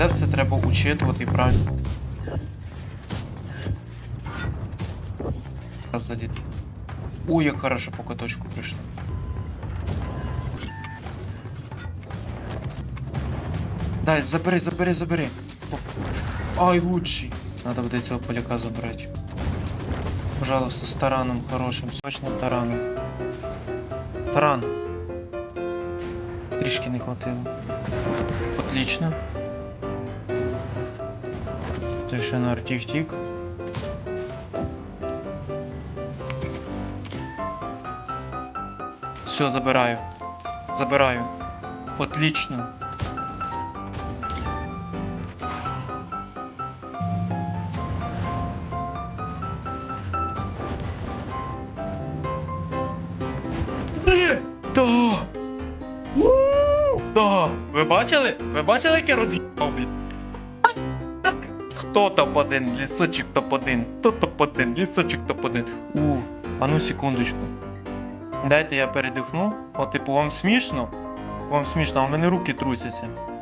Це все треба учитувати і правильно. Раз задіти. Ой, як хорошо по каточку прийшло. Дай, забери, забери, забери. Ай, лучший. Надо буде цього поляка забрати. Пожалуйста, с тараном хорошим, сочним тараном. Таран. Трішки не хватило. Отлично. Це ще на тік-тік. Все, забираю. Забираю. Отлично. Да! Да! Ви бачили? Ви бачили, як я роз'їхав, блін? Хто топ-1? Лісочок топ-1. Хто топ-1? Лісочок топ-1. У, а ну секундочку. Дайте я передихну. О, типу, вам смішно? Вам смішно, а у мене руки трусяться.